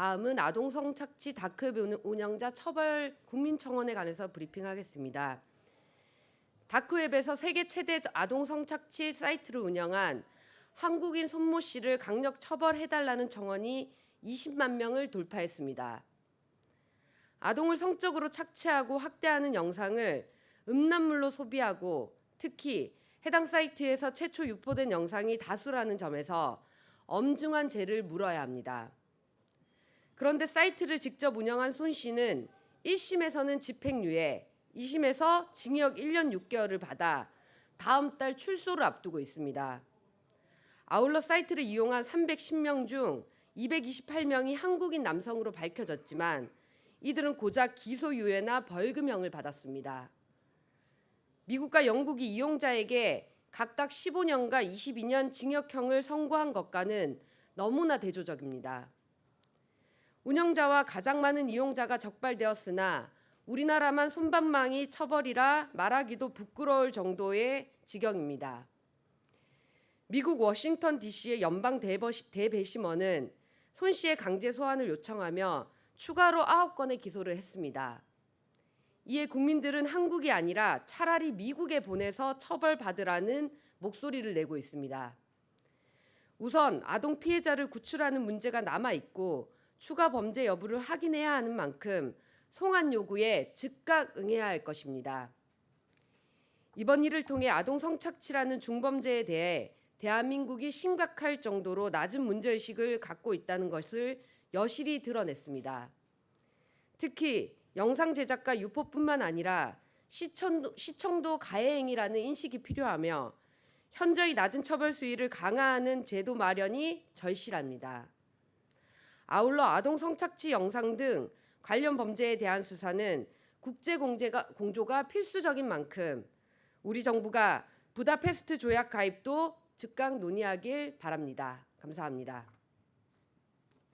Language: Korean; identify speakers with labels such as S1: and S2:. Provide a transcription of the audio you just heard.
S1: 다음은 아동 성착취 다크웹 운영자 처벌 국민청원에 관해서 브리핑하겠습니다. 다크웹에서 세계 최대 아동 성착취 사이트를 운영한 한국인 손모 씨를 강력 처벌해달라는 청원이 20만 명을 돌파했습니다. 아동을 성적으로 착취하고 학대하는 영상을 음란물로 소비하고 특히 해당 사이트에서 최초 유포된 영상이 다수라는 점에서 엄중한 죄를 물어야 합니다. 그런데 사이트를 직접 운영한 손 씨는 1심에서는 집행유예, 2심에서 징역 1년 6개월을 받아 다음 달 출소를 앞두고 있습니다. 아울러 사이트를 이용한 310명 중 228명이 한국인 남성으로 밝혀졌지만 이들은 고작 기소유예나 벌금형을 받았습니다. 미국과 영국이 이용자에게 각각 15년과 22년 징역형을 선고한 것과는 너무나 대조적입니다. 운영자와 가장 많은 이용자가 적발되었으나 우리나라만 손방망이 처벌이라 말하기도 부끄러울 정도의 지경입니다. 미국 워싱턴 DC의 연방 대배심원은 손 씨의 강제 소환을 요청하며 추가로 9건의 기소를 했습니다. 이에 국민들은 한국이 아니라 차라리 미국에 보내서 처벌받으라는 목소리를 내고 있습니다. 우선 아동 피해자를 구출하는 문제가 남아 있고 추가 범죄 여부를 확인해야 하는 만큼 송환 요구에 즉각 응해야 할 것입니다. 이번 일을 통해 아동 성착취라는 중범죄에 대해 대한민국이 심각할 정도로 낮은 문제의식을 갖고 있다는 것을 여실히 드러냈습니다. 특히 영상 제작과 유포뿐만 아니라 시청도, 시청도 가해행위라는 인식이 필요하며 현저히 낮은 처벌 수위를 강화하는 제도 마련이 절실합니다. 아울러 아동 성착취 영상 등 관련 범죄에 대한 수사는 국제 공제가, 공조가 필수적인 만큼 우리 정부가 부다페스트 조약 가입도 즉각 논의하길 바랍니다. 감사합니다.